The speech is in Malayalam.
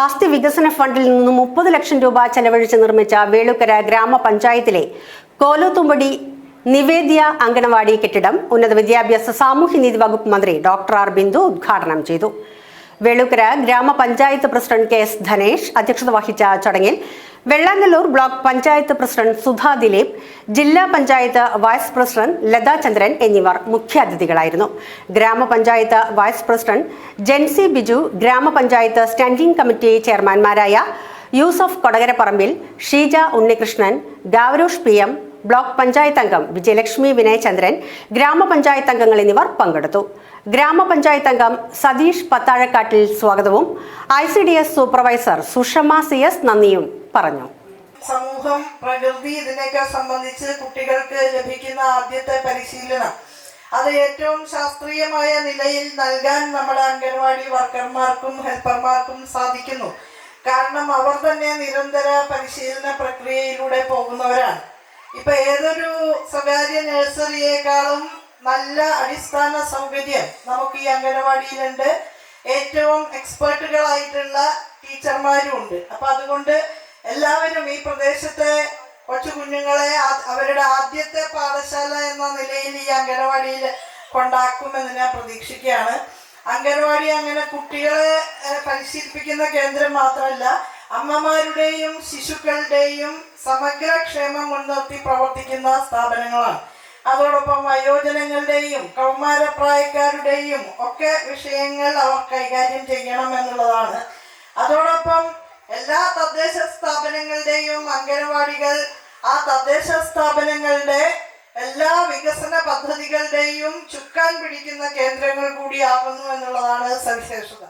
ആസ്തി വികസന ഫണ്ടിൽ നിന്നും മുപ്പത് ലക്ഷം രൂപ ചെലവഴിച്ച് നിർമ്മിച്ച വേളുക്കര ഗ്രാമപഞ്ചായത്തിലെ കോലോത്തുമ്പടി നിവേദ്യ അങ്കണവാടി കെട്ടിടം ഉന്നത വിദ്യാഭ്യാസ സാമൂഹ്യനീതി വകുപ്പ് മന്ത്രി ഡോക്ടർ ആർ ബിന്ദു ഉദ്ഘാടനം ചെയ്തു. വേളുക്കര ഗ്രാമപഞ്ചായത്ത് പ്രസിഡന്റ് കെ എസ് ധനേഷ് അധ്യക്ഷത വഹിച്ച ചടങ്ങിൽ വെള്ളാങ്ങല്ലൂർ ബ്ലോക്ക് പഞ്ചായത്ത് പ്രസിഡന്റ് സുധാ ദിലീപ് ജില്ലാ പഞ്ചായത്ത് വൈസ് പ്രസിഡന്റ് ലതാ ചന്ദ്രൻ എന്നിവർ മുഖ്യാതിഥികളായിരുന്നു. ഗ്രാമപഞ്ചായത്ത് വൈസ് പ്രസിഡന്റ് ജെൻസി ബിജു ഗ്രാമപഞ്ചായത്ത് സ്റ്റാൻഡിംഗ് കമ്മിറ്റി ചെയർമാൻമാരായ Yusuf Kodakaraparambil Sheeja Unnikrishnan ഗാവരോഷ് P M block panchayat അംഗം വിജയലക്ഷ്മി വിനയചന്ദ്രൻ ഗ്രാമപഞ്ചായത്ത് അംഗങ്ങൾ എന്നിവർ പങ്കെടുത്തു. ഗ്രാമപഞ്ചായത്ത് അംഗം സതീഷ് പത്താഴക്കാട്ടിൽ സ്വാഗതവും I C D S supervisor Sushama C S നന്ദിയും പറഞ്ഞു. സമൂഹം പ്രകൃതി ഇതിനെയൊക്കെ സംബന്ധിച്ച് കുട്ടികൾക്ക് ലഭിക്കുന്ന ആദ്യത്തെ പരിശീലനം. അത് ഏറ്റവും ശാസ്ത്രീയമായ നിലയിൽ നൽകാൻ നമ്മുടെ അംഗൻവാടി വർക്കർമാർക്കും ഹെൽപ്പർമാർക്കും സാധിക്കുന്നു. കാരണം അവർ തന്നെ നിരന്തര പരിശീലന പ്രക്രിയയിലൂടെ പോകുന്നവരാണ്. ഇപ്പൊ ഏതൊരു സ്വകാര്യ നഴ്സറിയേക്കാളും നല്ല അടിസ്ഥാന സൗകര്യം നമുക്ക് ഈ അംഗനവാടിയിലുണ്ട്. ഏറ്റവും എക്സ്പേർട്ടുകളായിട്ടുള്ള ടീച്ചർമാരും ഉണ്ട്. അപ്പൊ അതുകൊണ്ട് എല്ലാവരും ഈ പ്രദേശത്തെ കൊച്ചു കുഞ്ഞുങ്ങളെ അവരുടെ ആദ്യത്തെ പാഠശാല എന്ന നിലയിൽ ഈ അംഗനവാടിയിൽ കൊണ്ടാക്കുമെന്ന് ഞാൻ പ്രതീക്ഷിക്കുകയാണ്. അംഗനവാടി അങ്ങനെ കുട്ടികളെ പരിശീലിപ്പിക്കുന്ന കേന്ദ്രം മാത്രമല്ല അമ്മമാരുടെയും ശിശുക്കളുടെയും സമഗ്ര ക്ഷേമം മുൻനിർത്തി പ്രവർത്തിക്കുന്ന സ്ഥാപനങ്ങളാണ്. അതോടൊപ്പം വയോജനങ്ങളുടെയും കൗമാരപ്രായക്കാരുടെയും ഒക്കെ വിഷയങ്ങൾ അവർ കൈകാര്യം ചെയ്യണം എന്നുള്ളതാണ്. അതോടൊപ്പം എല്ലാ തദ്ദേശ സ്ഥാപനങ്ങളുടെയും അംഗനവാടികൾ ആ തദ്ദേശ സ്ഥാപനങ്ങളുടെ എല്ലാ വികസന പദ്ധതികളുടെയും ചുക്കാൻ പിടിക്കുന്ന കേന്ദ്രങ്ങൾ കൂടിയാകുന്നു എന്നുള്ളതാണ് സവിശേഷത.